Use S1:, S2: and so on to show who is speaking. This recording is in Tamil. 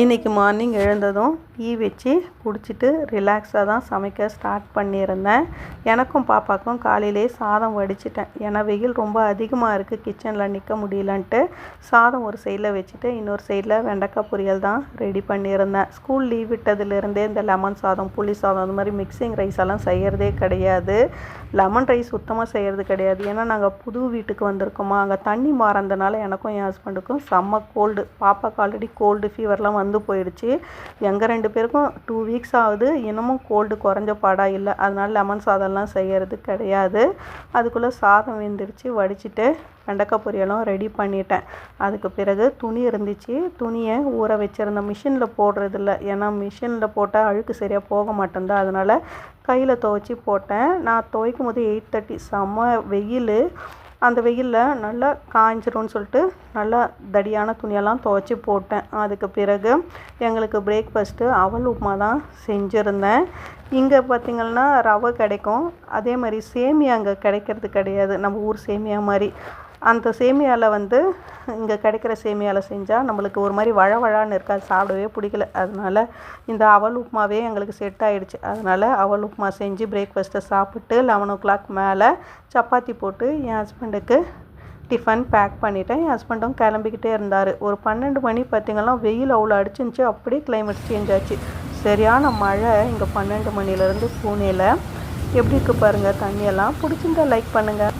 S1: இன்றைக்கி மார்னிங் எழுந்ததும் டீ வச்சு குடிச்சிட்டு ரிலாக்ஸாக தான் சமைக்க ஸ்டார்ட் பண்ணியிருந்தேன். எனக்கும் பாப்பாக்கும் காலையிலே சாதம் வடிச்சிட்டேன். ஏன்னா வெயில் ரொம்ப அதிகமாக இருக்குது கிச்சனில் நிற்க முடியலன்ட்டு சாதம் ஒரு சைடில் வச்சுட்டு இன்னொரு சைடில் வெண்டைக்காய் பொரியல் தான் ரெடி பண்ணியிருந்தேன். ஸ்கூல் லீவ் விட்டதுலேருந்தே இந்த லெமன் சாதம் புளி சாதம் அந்த மாதிரி மிக்சிங் ரைஸ் எல்லாம் செய்கிறதே கிடையாது. லெமன் ரைஸ் சுத்தமாக செய்கிறது கிடையாது. ஏன்னா நாங்கள் புது வீட்டுக்கு வந்திருக்கோமா அங்கே தண்ணி மாறந்தனால எனக்கும் என் ஹஸ்பண்டுக்கும் செம்ம கோல்டு பாப்பாவுக்கு ஆல்ரெடி கோல்டு ஃபீவர்லாம் வந்து போயிடுச்சு. எங்கள் ரெண்டு பேருக்கும் டூ வீக்ஸ் ஆகுது. இன்னமும் கோல்டு குறைஞ்ச பாடா இல்லை. அதனால லெமன் சாதம்லாம் செய்கிறது கிடையாது. அதுக்குள்ளே சாதம் வெந்துருச்சு வடிச்சிட்டு வெண்டைக்காய் பொரியலும் ரெடி பண்ணிட்டேன். அதுக்கு பிறகு துணி இருந்துச்சு. துணியை ஊற வச்சுருந்த மிஷினில் போடுறதில்ல. ஏன்னா மிஷினில் போட்டால் அழுக்கு சரியாக போக மாட்டேங்குது அதனால் கையில் துவைச்சி போட்டேன். நான் துவைக்கும் போது எயிட் தேர்ட்டி செம்ம வெயில். அந்த வெயிலில் நல்லா காய்ஞ்சிரும்னு சொல்லிட்டு நல்லா தடியான துணியெல்லாம் துவைச்சி போட்டேன். அதுக்கு பிறகு எங்களுக்கு பிரேக்ஃபாஸ்ட்டு அவல் உப்புமா தான் செஞ்சுருந்தேன். இங்கே பார்த்திங்கன்னா ரவை கிடைக்கும். அதே மாதிரி சேமியா அங்கே கிடைக்கிறது கிடையாது. நம்ம ஊர் சேமியா மாதிரி. அந்த சேமியாவில் வந்து இங்கே கிடைக்கிற சேமியாவில் செஞ்சால் நம்மளுக்கு ஒரு மாதிரி வழ வழான்னு இருக்காது சாப்பிடவே பிடிக்கல. அதனால் இந்த அவல் உப்புமாவே எங்களுக்கு செட் ஆகிடுச்சு அதனால் அவல் உப்புமா செஞ்சு பிரேக்ஃபாஸ்ட்டை சாப்பிட்டு லெவன் ஓ கிளாக் மேலே சப்பாத்தி போட்டு என் ஹஸ்பண்டுக்கு டிஃபன் பேக் பண்ணிவிட்டேன் என் ஹஸ்பண்டும் கிளம்பிக்கிட்டே இருந்தார். ஒரு பன்னெண்டு மணி பார்த்திங்கன்னா வெயில் அவ்வளோ அடிச்சிருந்துச்சு. அப்படியே கிளைமேட் சேஞ்ச் ஆச்சு. சரியான மழை இங்கே பன்னெண்டு மணிலேருந்து பூனேயில் எப்படி இருக்குது பாருங்கள் தண்ணியெல்லாம் பிடிச்சிருந்தா லைக் பண்ணுங்கள்